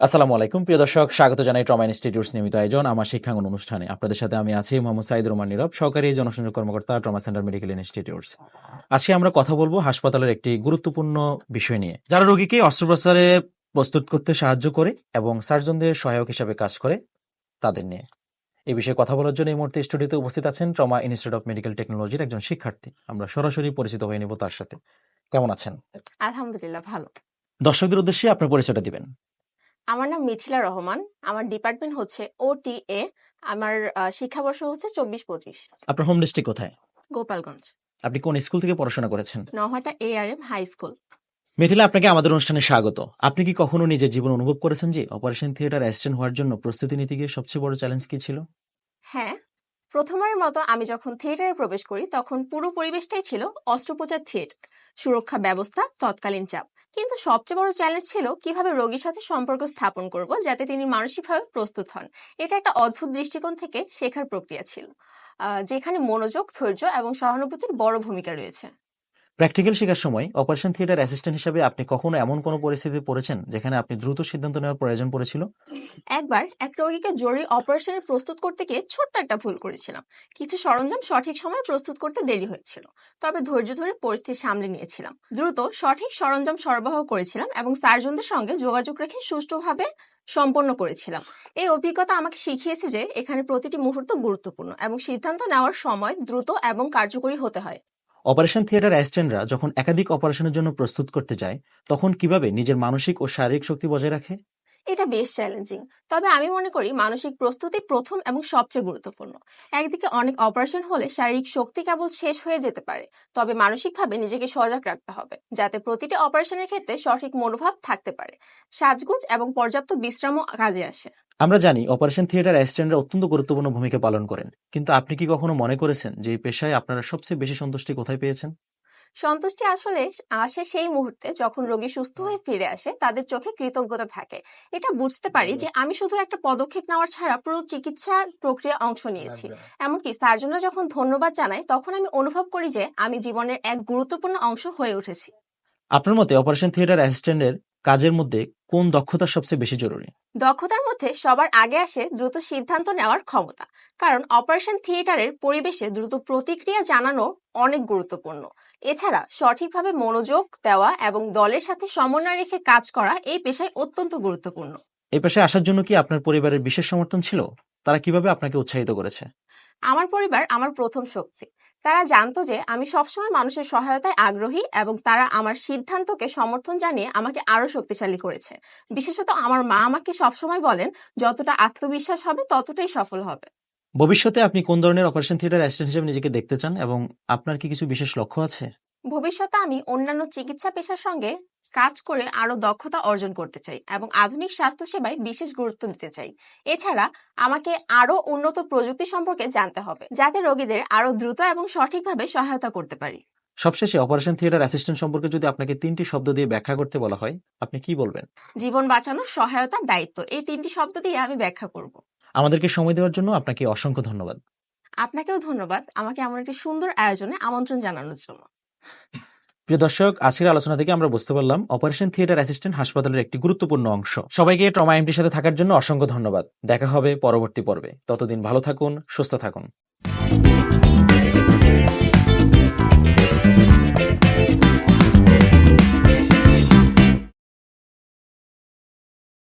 আসসালামু আলাইকুম। প্রিয় দর্শক স্বাগত জানাই ট্রমা ইনস্টিটিউটস নিয়মিত আয়োজন। আমার শিক্ষাঙ্গন অনুষ্ঠানে আপনাদের সাথে আমি আছি মোহাম্মদ সাইদ রহমান নীরব সহকারী জনসংযোগ কর্মকর্তা ট্রমা সেন্টার মেডিকেল ইনস্টিটিউটস আজকে আমরা কথা বলব হাসপাতালের একটি গুরুত্বপূর্ণ বিষয় নিয়ে যারা রোগীকে অস্ত্রোপচারে প্রস্তুত করতে সাহায্য করে এবং সার্জনদের সহায়ক হিসাবে কাজ করে তাদের নিয়ে। এই বিষয়ে কথা বলার জন্য এই মুহূর্তে স্টুডিওতে উপস্থিত আছেন ট্রমা ইনস্টিটিউট অফ মেডিকেল টেকনোলজির একজন শিক্ষার্থী। আমরা সরাসরি পরিচিত হয়ে নেব তার সাথে। কেমন আছেন? আলহামদুলিল্লাহ ভালো। দর্শকদের উদ্দেশ্যে আপনার পরিচয়টা দিবেন। আমার নাম মিথিলা রহমান। আমার ডিপার্টমেন্ট হচ্ছে ওটিএ আমার শিক্ষাবর্ষ হচ্ছে চব্বিশ পঁচিশ। আপনার হোম ডিস্ট্রিক্ট কোথায়? গোপালগঞ্জ। আপনি কোন স্কুল থেকে পড়াশোনা করেছেন? Nahata A R M high school Mithila আপনাকে আমাদের অনুষ্ঠানে স্বাগত। আপনি কি কখনো নিজের জীবন অনুভব করেছেন যে অপারেশন থিয়েটার অ্যাসিস্ট্যান্ট হওয়ার জন্য প্রস্তুতি নিতে গিয়ে সবচেয়ে বড় চ্যালেঞ্জ কি ছিল? হ্যাঁ প্রথমবারের মতো আমি যখন থিয়েটারে প্রবেশ করি তখন পুরো পরিবেশটাই ছিল অস্ত্রোপচার থিয়েটার সুরক্ষা ব্যবস্থা তৎকালীন চাপ। কিন্তু সবচেয়ে বড় চ্যালেঞ্জ ছিল কীভাবে রোগীর সাথে সম্পর্ক স্থাপন করব যাতে তিনি মানসিকভাবে প্রস্তুত হন। এটা একটা অদ্ভুত দৃষ্টিকোণ থেকে শেখার প্রক্রিয়া ছিল। যেখানে মনোযোগ, ধৈর্য এবং সহানুভূতির বড় ভূমিকা রয়েছে। প্র্যাকটিক্যাল শেখার সময় অপারেশন থিয়েটার অ্যাসিস্ট্যান্ট হিসেবে আপনি কখনো এমন কোনো পরিস্থিতিতে পড়েছেন যেখানে আপনি দ্রুত সিদ্ধান্ত নেওয়ার প্রয়োজন পড়েছিল? একবার এক রোগীকে জরুরি অপারেশনের প্রস্তুত করতে গিয়ে ছোট্ট একটা ভুল করেছিলাম। কিছু সরঞ্জাম সঠিক সময়ে প্রস্তুত করতে দেরি হয়েছিল। তবে ধৈর্য ধরে পরিস্থিতি সামলে নিয়েছিলাম। দ্রুত সঠিক সরঞ্জাম সরবরাহ করেছিলাম এবং সার্জনদের সঙ্গে যোগাযোগ রেখে সুষ্ঠুভাবে সম্পন্ন করেছিলাম। এই অভিজ্ঞতা আমাকে শিখিয়েছে যে এখানে প্রতিটি মুহূর্ত গুরুত্বপূর্ণ এবং সিদ্ধান্ত নেওয়ার সময় দ্রুত এবং কার্যকরী হতে হয়। অপারেশন থিয়েটার অ্যাসিস্ট্যান্টরা যখন একাধিক অপারেশনের জন্য প্রস্তুত করতে যায়, তখন কীভাবে নিজের মানসিক ও শারীরিক শক্তি বজায় রাখে? এটা বেশ চ্যালেঞ্জিং তবে আমি মনে করি মানসিক প্রস্তুতি প্রথম এবং সবচেয়ে গুরুত্বপূর্ণ। একদিকে অনেক অপারেশন হলে শারীরিক শক্তি কেবল শেষ হয়ে যেতে পারে, তবে মানসিকভাবে নিজেকে সজাগ রাখতে হবে, যাতে প্রতিটি অপারেশনের ক্ষেত্রে সঠিক মনোভাব থাকতে পারে। সাজগুজ এবং পর্যাপ্ত বিশ্রামও কাজে আসে। আমরা জানি অপারেশন থিয়েটার অ্যাসিস্ট্যান্টরা অত্যন্ত গুরুত্বপূর্ণ ভূমিকা পালন করেন। কিন্তু আপনি কি কখনো মনে করেছেন যে এই পেশায় আপনারা সবচেয়ে বেশি সন্তুষ্টি কোথায় পেয়েছেন? সন্তুষ্টি আসলে আসে সেই মুহূর্তে যখন রোগী সুস্থ হয়ে ফিরে আসে তাদের চোখে কৃতজ্ঞতা থাকে। এটা বুঝতে পারি যে আমি শুধু একটা পদক্ষেপ নেওয়ার ছাড়া পুরো চিকিৎসা প্রক্রিয়া অংশ নিয়েছি। এমনকি সার্জনরা যখন ধন্যবাদ জানায় তখন আমি অনুভব করি যে আমি জীবনের এক গুরুত্বপূর্ণ অংশ হয়ে উঠেছি। আপনার মতে অপারেশন থিয়েটার অ্যাসিস্ট্যান্টের কাজের মধ্যে কোন দক্ষতা সবচেয়ে বেশি জরুরি? দক্ষতার মধ্যে সবার আগে আসে দ্রুত সিদ্ধান্ত নেওয়ার ক্ষমতা। কারণ অপারেশন থিয়েটারের পরিবেশে দ্রুত প্রতিক্রিয়া জানানো অনেক গুরুত্বপূর্ণ। এছাড়া সঠিকভাবে মনোযোগ দেওয়া এবং দলের সাথে সমন্বয় রেখে কাজ করা এই পেশায় অত্যন্ত গুরুত্বপূর্ণ। এই পেশায় আসার জন্য কি আপনার পরিবারের বিশেষ সমর্থন ছিল? তারা কীভাবে আপনাকে উৎসাহিত করেছে? আমার পরিবার আমার প্রথম শক্তি। তারা জানতো যে আমি সবসময় মানুষের সহায়তায় আগ্রহী এবং তারা আমার সিদ্ধান্তকে সমর্থন জানিয়ে আমাকে আরও শক্তিশালী করেছে। বিশেষত আমার মা আমাকে সবসময় বলেন যতটা আত্মবিশ্বাস হবে ততটাই সফল হবে। ভবিষ্যতে আপনি কোন ধরনের অপারেশন থিয়েটার অ্যাসিস্ট্যান্ট হিসেবে নিজেকে দেখতে চান এবং আপনার কি কিছু বিশেষ লক্ষ্য আছে? ভবিষ্যতে আমি অন্যান্য চিকিৎসা পেশার সঙ্গে কাজ করে আরও দক্ষতা অর্জন করতে চাই এবং আধুনিক স্বাস্থ্যসেবায় বিশেষ গুরুত্ব দিতে চাই। এছাড়া আমাকে আরও উন্নত প্রযুক্তি সম্পর্কে জানতে হবে যাতে রোগীদের আরও দ্রুত এবং সঠিকভাবে সহায়তা করতে পারি। সবশেষে অপারেশন থিয়েটার অ্যাসিস্ট্যান্ট সম্পর্কে যদি আপনাকে তিনটি শব্দ দিয়ে ব্যাখ্যা করতে বলা হয় আপনি কি বলবেন? জীবন বাঁচানো সহায়তা দায়িত্ব এই তিনটি শব্দ দিয়ে আমি ব্যাখ্যা করব। আমাদেরকে সময় দেওয়ার জন্য আপনাকে অসংখ্য ধন্যবাদ। আপনাকেও ধন্যবাদ আমাকে এমন একটি সুন্দর আয়োজনে আমন্ত্রণ জানানোর জন্য। প্রিয় দর্শক, আজকের আলোচনা থেকে আমরা বুঝতে পারলাম অপারেশন থিয়েটার অ্যাসিস্ট্যান্ট হাসপাতালের একটি গুরুত্বপূর্ণ অংশ। সবাইকে ট্রমা এমটির সাথে থাকার জন্য অসংখ্য ধন্যবাদ। দেখা হবে পরবর্তী পর্বে। ততদিন ভালো থাকুন, সুস্থ থাকুন।